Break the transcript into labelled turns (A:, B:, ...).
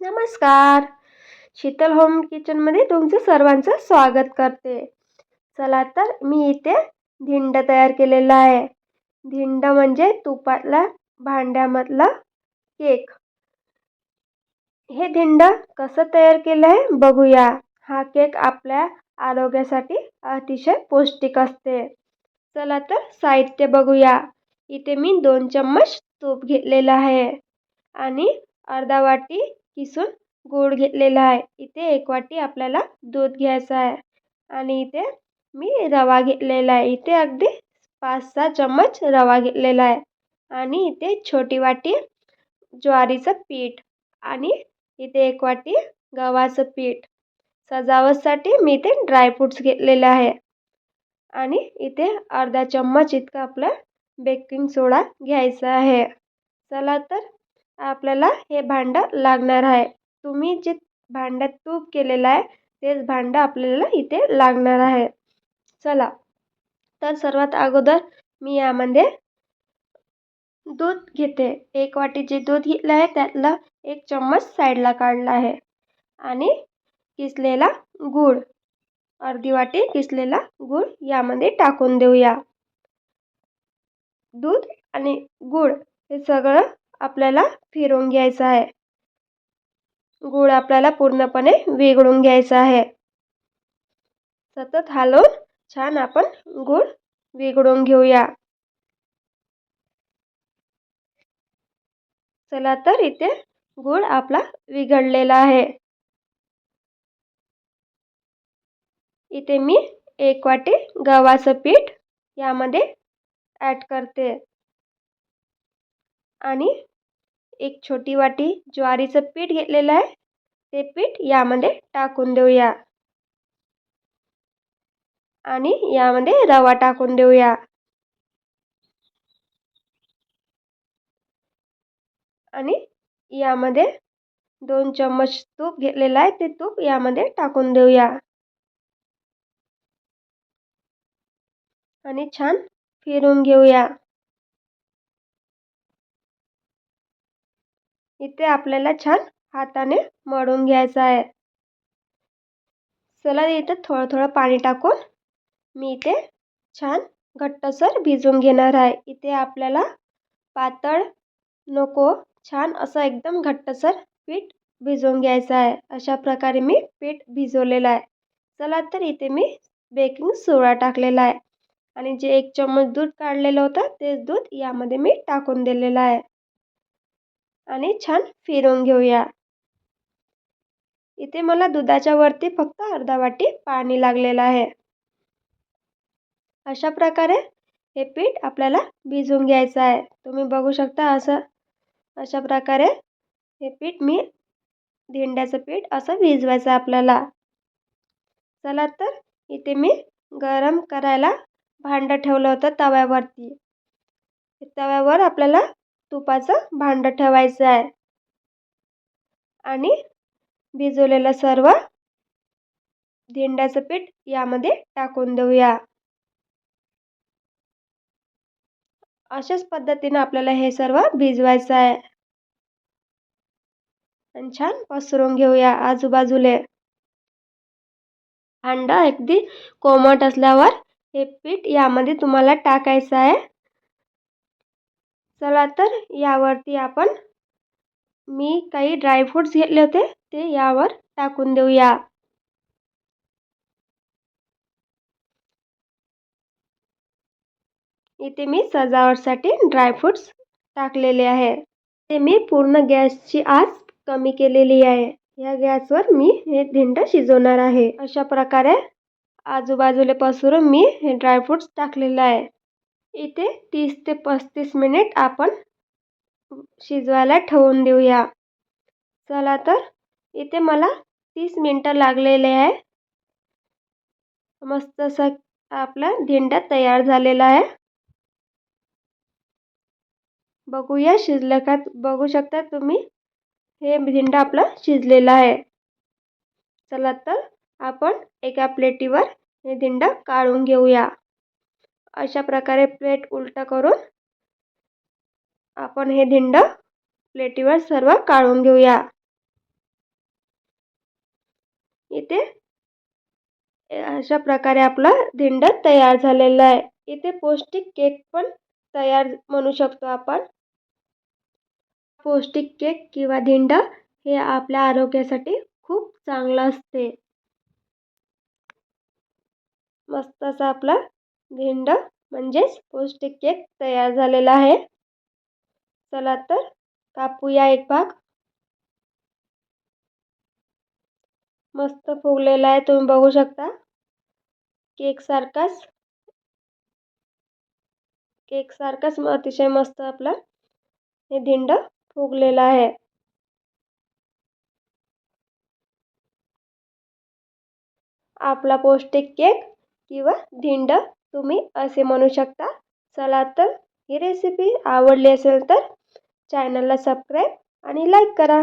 A: नमस्कार. शीतल होम किचनमध्ये तुमचं सर्वांचं स्वागत करते. चला तर मी इथे धिंड तयार केलेला आहे. धिंड म्हणजे तुपातला भांड्यामधला केक. हे धिंड कसं तयार केलं आहे बघूया. हा केक आपल्या आरोग्यासाठी अतिशय पौष्टिक असते. चला तर साहित्य बघूया. इथे मी दोन चम्मच तूप घेतलेलं आहे. आणि अर्धा वाटी किसून गोड घेतलेला आहे. इथे एक वाटी आपल्याला दूध घ्यायचं आहे. आणि इथे मी रवा घेतलेला आहे. इथे अगदी पाच सहा चम्मच रवा घेतलेला आहे. आणि इथे छोटी वाटी ज्वारीचं पीठ आणि इथे एक वाटी गव्हाचं पीठ. सजावटसाठी मी इथे ड्रायफ्रूट्स घेतलेले आहे. आणि इथे अर्धा चम्मच इतका आपला बेकिंग सोडा घ्यायचा आहे. चला तर आपल्याला हे भांडं लागणार आहे. तुम्ही जे भांड्यात तूप केलेलं आहे तेच भांडं आपल्याला इथे लागणार आहे. चला तर सर्वात अगोदर मी यामध्ये दूध घेते. एक वाटी जे दूध घेतलं आहे त्यातला एक चम्मच साईडला काढला आहे. आणि किसलेला गूळ अर्धी वाटी किसलेला गूळ यामध्ये टाकून देऊया. दूध आणि गूळ हे सगळं आपल्याला फिरवून घ्यायचं आहे. गूळ आपल्याला पूर्णपणे वेगळून घ्यायचा आहे. सतत हलवून छान आपण गूळ वेगळून घेऊया. चला तर इथे गूळ आपला विघडलेला आहे. इथे मी एक वाटी गव्हाचं पीठ यामध्ये ॲड करते. आणि एक छोटी वाटी ज्वारीचं पीठ घेतलेलं आहे. ते पीठ यामध्ये टाकून देऊया. आणि यामध्ये रवा टाकून देऊया. आणि यामध्ये दोन चम्मच तूप घेतलेलं आहे. ते तूप यामध्ये टाकून देऊया. आणि छान फिरून घेऊया. इथे आपल्याला छान हाताने मळून घ्यायचं आहे. चला इथं थोडं थोडं पाणी टाकून मी इथे छान घट्टसर भिजवून घेणार आहे. इथे आपल्याला पातळ नको छान असं एकदम घट्टसर पीठ भिजवून घ्यायचं आहे. अशा प्रकारे मी पीठ भिजवलेलं आहे. चला तर इथे मी बेकिंग सोडा टाकलेला आहे. आणि जे एक चम्मच दूध काढलेलं होतं तेच दूध यामध्ये मी टाकून दिलेलं आहे. आणि छान फिरवून घेऊया. इथे मला दुधाच्या वरती फक्त अर्धा वाटी पाणी लागलेलं आहे. अशा प्रकारे हे पीठ आपल्याला भिजवून घ्यायचं आहे. तुम्ही बघू शकता असं अशा प्रकारे हे पीठ मी धिंड्याचं पीठ असं भिजवायचं आपल्याला. चला तर इथे मी गरम करायला भांडं ठेवलं होतं तव्यावरती. तव्यावर आपल्याला तुपाचं भांडं ठेवायचं आहे. आणि भिजवलेलं सर्व धेंड्याचं पीठ यामध्ये टाकून देऊया. अशाच पद्धतीनं आपल्याला हे सर्व भिजवायचं आहे. आणि छान पसरून घेऊया आजूबाजूले. भांडं अगदी कोमट असल्यावर हे पीठ यामध्ये तुम्हाला टाकायचं आहे. चला तर यावरती आपण मी काही ड्रायफ्रूट्स घेतले होते ते यावर टाकून देऊया. इथे मी सजावटसाठी ड्रायफ्रूट्स टाकलेले आहे. ते मी पूर्ण गॅसची आज कमी केलेली आहे. या गॅसवर मी हे धिंड शिजवणार आहे. अशा प्रकारे आजूबाजूला पसरून मी हे ड्रायफ्रूट्स टाकलेलं आहे. इथे तीस ते पस्तीस मिनिट आपण शिजवायला ठेवून देऊया. चला तर इथे मला तीस मिनटं लागलेले आहे. मस्त असं आपला धिंडा तयार झालेला आहे. बघूया शिजलं का बघू शकता तुम्ही? हे धिंडा आपला शिजलेला आहे. चला तर आपण एका प्लेटीवर हे धिंडा काढून घेऊया. अशा प्रकारे प्लेट उलटं करून आपण हे धिंड प्लेटीवर सर्व काढून घेऊया. इथे अशा प्रकारे आपलं धिंड तयार झालेलं आहे. इथे पौष्टिक केक पण तयार म्हणू शकतो आपण. पौष्टिक केक किंवा धिंड हे आपल्या आरोग्यासाठी खूप चांगलं असते. मस्त असा आपला भेंड म्हणजेच पौष्टिक केक तयार झालेला आहे. चला तर कापूया एक भाग. मस्त फुगलेला आहे तुम्ही बघू शकता. केकसारखाच केकसारखाच अतिशय मस्त आपला हे धिंड फुगलेला आहे. आपला पौष्टिक केक किंवा धिंड तुम्ही असे म्हणू शकता. चला तर ही रेसिपी आवडली असेल तर चॅनलला सबस्क्राईब आणि लाईक करा.